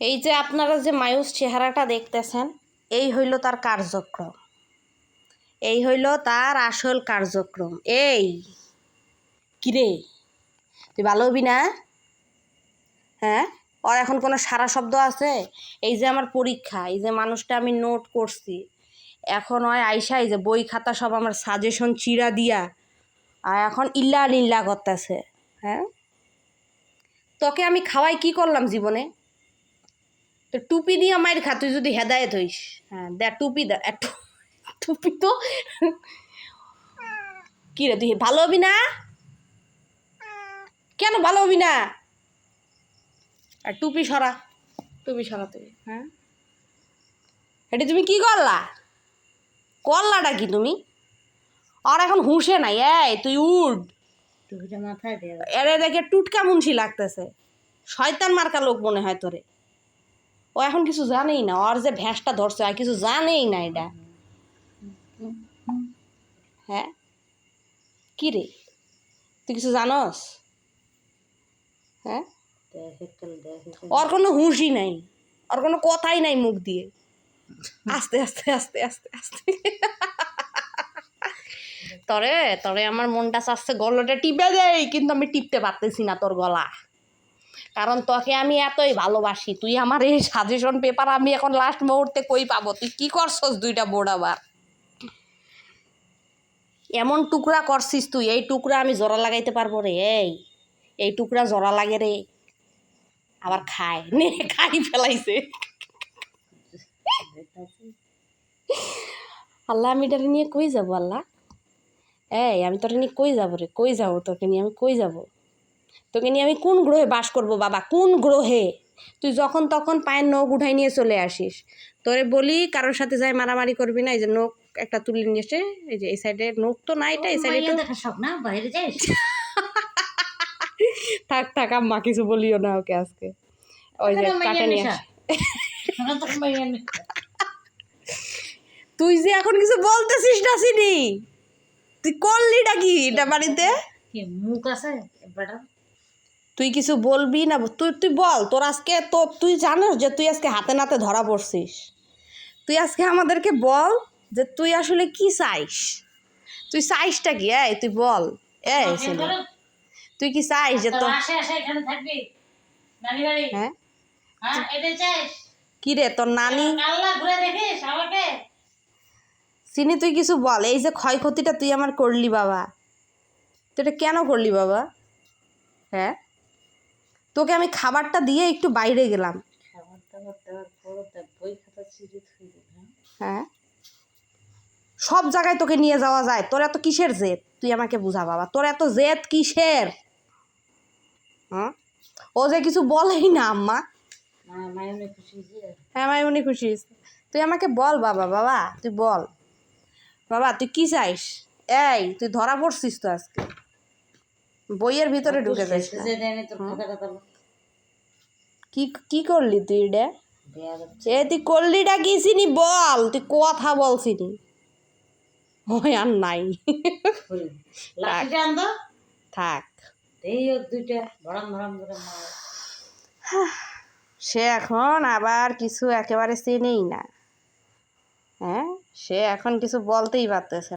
এই যে আপনারা যে মায়ুস চেহারাটা দেখতেছেন, এই হইল তার কার্যক্রম। এই হইল তার আসল কার্যক্রম। এই! কিরে? তুই ভালো হবি না? হ্যাঁ? ওর এখন কোনো সারা শব্দ আছে? এই যে আমার পরীক্ষা, এই যে মানুষটা আমি নোট করছি। এখন ওই আইসা, এই যে বই খাতা সব আমার সাজেশন চিরা দিয়া, আর এখন ইল্লা নিল্লা করতেছে। হ্যাঁ? তোকে আমি খাওয়াই কি করলাম জীবনে? তো টুপি দিয়ে মায়ের খা তুই যদি হেদায়ত হইস। হ্যাঁ দেখ টুপি দে টুপি তো। কি রে তুই ভালো হবি না? কেন ভালো হবি না? আর টুপি সরা টুপি সরা তুই হ্যাঁ? এটি তুমি কি করলা? করলাটা কি তুমি? আর এখন হুঁশে নাই এই তুই উঠ। এরে দেখে টুটকা মুন্সি লাগতেছে। শয়তান মার্কা লোক মনে হয় তোরে। ও এখন কিছু জানেই না, ওর যে ভ্যাসটা ধরছে আর কিছু জানেই না এটা। হ্যাঁ? কি রে? তুই কিছু জানস? হ্যাঁ। ওর কোনো হুঁশই নাই, ওর কোনো কথাই নাই মুখ দিয়ে। আস্তে আস্তে আস্তে আস্তে আস্তে। তরে তরে আমার মনটা চাচ্ছে গলাটা টিপে দেয় কিন্তু আমি টিপতে পারতেছি না তোর গলা। কারণ তোকে আমি এতই ভালোবাসি, তুই আমার এই সাজেশন পেপার আমি এখন লাস্ট মুহূর্তে কই পাবো? তুই কি করছস দুইটা বোর্ড আবার? এমন টুকরা করছিস তুই, এই টুকরা আমি জোড়া লাগাইতে পারব রে, এই এই টুকরা জোড়া লাগে রে। আবার খায়, নে, খাই ফেলাইছে। আল্লাহ আমি এটা নিয়ে কই যাব আল্লাহ? এই, আমি তোকে নিয়ে কই যাব রে? কই যাব তোকে নিয়ে? আমি কই যাব? তোকে নিয়ে আমি কোন গ্রহে বাস করব বাবা? কোন গ্রহে? তুই যখন তখন পায়ের নখ উঠাই নিয়ে চলে আসিস। তোরে বলি কারোর সাথে যাই মারামারি করবি না এই যে নখ একটা তুলে নিয়ে এসে এই যে এই সাইডে নখ তো না এটা এই সাইডে না? বাইরে যাইস? থাক থাক আম্মা কিছু বলিও না ওকে আজকে। ওই যে কাটে নিয়ে। তুই যে এখন কিছু বলতেছিস না চিনি তুই করলিটা কি এটা বাড়িতে? কি মুখ আছে? তুই কিছু বলবি না? তুই তুই বল তোর আজকে তো তুই জানিস যে তুই আজকে হাতে নাতে ধরা পড়ছিস। তুই আজকে আমাদেরকে বল যে তুই আসলে কি চাইস? তুই চাইসটা কি? এই তুই বল। এই তুই কি চাইস যে তো আসে আসে এখানে থাকবি। নানি বাড়ি হ্যাঁ? হ্যাঁ কি রে তোর নানি? চিনি তুই কিছু বল। এই যে ক্ষয়ক্ষতিটা তুই আমার করলি বাবা। তুই এটা কেন করলি বাবা? হ্যাঁ? তোকে আমি খাবারটা দিয়ে একটু বাইরে গেলাম। হ্যাঁ? হ্যাঁ। সব জায়গায় তোকে নিয়ে যাওয়া যায়। তোর এত কিসের জেদ? তুই আমাকে বুঝা বাবা। তোর এত জেদ কিসের? হ্যাঁ ও যে কিছু বলেই না আম্মা। হ্যাঁ মাইমনি খুশি তুই আমাকে বল বাবা বাবা। তুই বল। বাবা তুই কি চাইস? এই তুই ধরা পড়ছিস তো আজকে। বইয়ের ভিতরে ঢুকে খাতা কি কি করলি তুই রে? এ তুই করলিটা কি? চিনি বল তুই কথা বলছিনি ওই আর নাই। থাক। সে এখন আবার কিছু একেবারে চেনেই না। হ্যাঁ? সে এখন কিছু বলতেই পারতেছে।